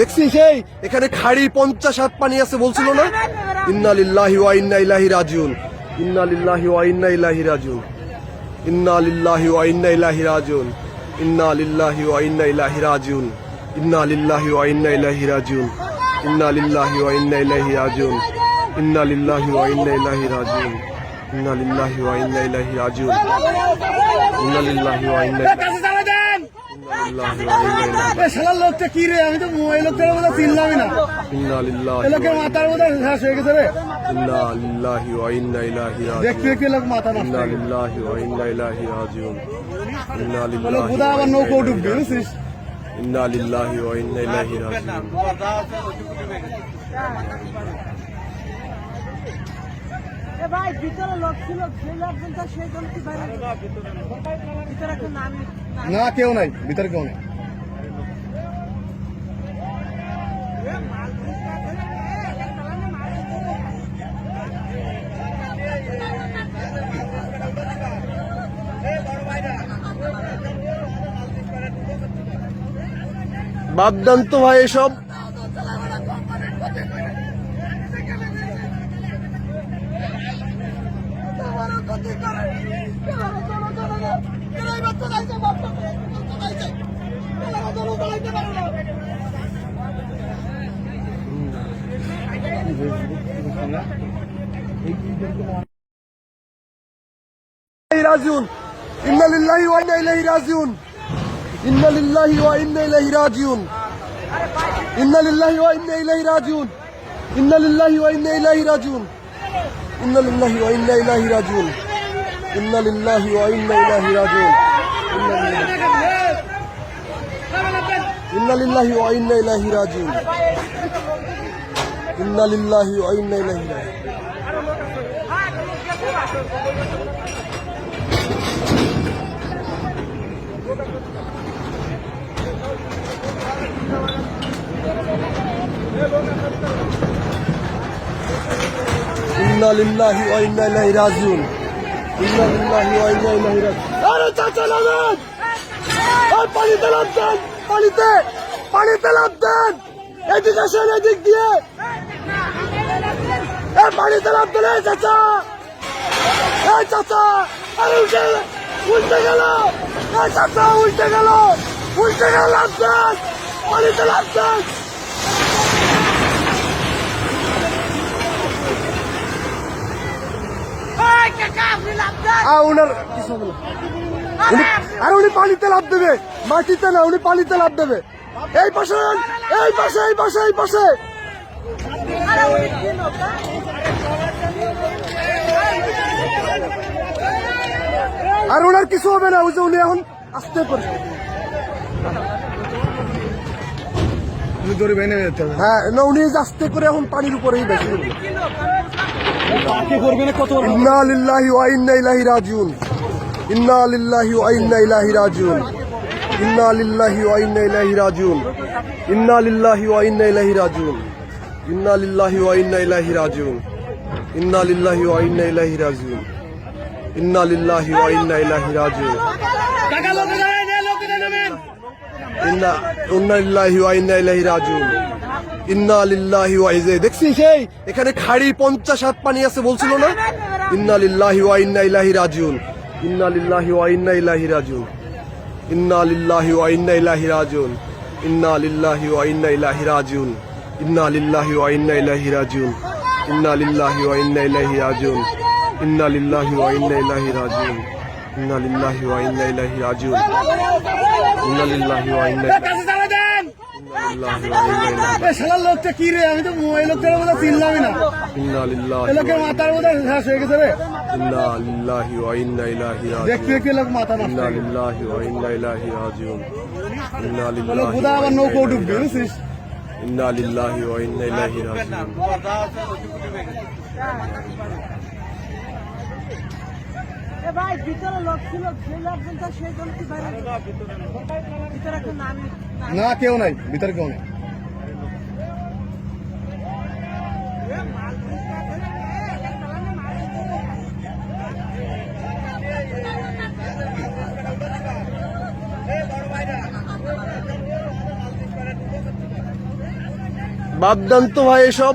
দেখছিস সেই এখানে খাড়ি পঞ্চাশ হাত পানি আছে বলছিল না ইন্না লিল্লাহি ওয়া ইন্না ইলাইহি রাজিউন ইন্না লিল্লাহি ওয়া ইন্না ইলাইহি রাজিউন ইন্না লিল্লাহি ওয়া ইন্না ইলাইহি রাজিউন ইন্না লিল্লাহি ওয়া ইন্না ইলাইহি রাজিউন ইন্না ওয়া ইন্না ইলাইহি রাজিউন ইন্না ওয়া ইন্না ইলাইহি রাজিউন ইন্না ওয়া ইন্না ইলাইহি রাজিউন ইন্না ওয়া ইন্না ইলাইহি রাজিউন ইন্না ওয়া ইন্না শালার লোকটা কি রে? আমি তো এই লোকটার মতো চিনলামই না। লোকের মাথার মতো শেষ হয়ে গেছে রে। দেখতে দেখতে লোক মাথা আবার নৌকো ডুববে বুঝছিস? ইন্না লিল্লাহি ওয়া ইন্না ইলাইহি রাজিউন। ভাই ভিতরে লোক ছিল সেই লোকজন তো সেই জন কি ভিতরে একটা নাম না কেউ নাই ভিতরে কেউ নাই। বাদ দেন তো ভাই এসব। راجعون. إن لله وإنا إليه راجعون. إن لله وإنا إليه راجعون. إن لله وإنا إليه راجعون. إن لله وإنا إليه راجعون. إن لله وإنا إليه راجعون. إنا لله وإنا إليه راجعون. إنا لله وإنا إليه راجعون. إنا لله وإنا إليه إنا لله وإنا إليه راجعون. পানিতে লাভ দেন, পানিতে পানিতে লাভ এদিকে দিয়ে। এ, পানিতে লাভ চাচা। এই চাচা। আরে উল্টে উল্টে গেল। চাচা, উল্টে গেল। উল্টে গেল লাভ দেন। পানিতে লাভ ওনার কিছু হবে আর উনি পানিতে লাভ দেবে। মাটিতে না উনি পানিতে লাভ দেবে। এই পাশে এই পাশে এই পাশে এই পাশে। আর ওনার কিছু হবে না ওই যে উনি এখন আসতে পারে হবে। হ্যাঁ না উনি আস্তে করে এখন পানির উপরেই বেশি ইন্না লিল্লাহি ওয়া ইন্না ইলাইহি রাজিউন। ইন্না লিল্লাহি ওয়া ইন্না ইলাইহি রাজিউন। ইন্না লিল্লাহি ওয়া ইন্না ইলাইহি রাজিউন। ইন্না লিল্লাহি ওয়া ইন্না ইলাইহি রাজিউন। ইন্না লিল্লাহি ওয়া ইন্না ইলাইহি রাজিউন। ইন্না লিল্লাহি ওয়া ইন্না ইলাইহি রাজিউন। ইন্না লিল্লাহি ওয়া ইন্না ইলাইহি রাজিউন। টাকা লোকে দেন এ লোকে নেবেন ইন্না ইন্না লিল্লাহি ওয়া ইন্না ইলাইহি রাজিউন। ইন্না লিল্লাহি ওয়া ইজে দেখছিস সেই এখানে খাড়ি পঞ্চাশ হাত পানি আছে বলছিল না ইন্না লিল্লাহি ওয়া ইলাইহি রাজিউন ইন্না লিল্লাহি ওয়া ইন্না ইলাইহি রাজিউন ইন্না লিল্লাহি ওয়া ইন্না ইলাইহি রাজিউন ইন্না লিল্লাহি ওয়া ইন্না ইলাইহি রাজিউন ইন্না লিল্লাহি ওয়া ইন্না ইলাইহি রাজিউন ইন্না লিল্লাহি ওয়া ইন্না ইলাইহি রাজিউন ইন্না লিল্লাহি ওয়া ইন্না ইলাইহি রাজিউন ইন্না লিল্লাহি ওয়া ইন্না শালার লোকটা কি রে? আমি তো এই লোকটার বোধ চিনলামই না। লোকের মাথার বোধ শেষ হয়ে গেছে রে। দেখতে দেখতে লোক মাথা লোক বোধ আবার নৌকো ডুববে বুঝছিস? ইন্না লিল্লাহি ওয়া ইন্না ইলাইহি রাজিউন। ভাই ভিতরে লোক ছিল যে লোকজন সেই জন্য কি বাইরে ভিতরে কেউ নামে না কেউ নাই ভিতরে কেউ নাই। বাদ ভাই এসব।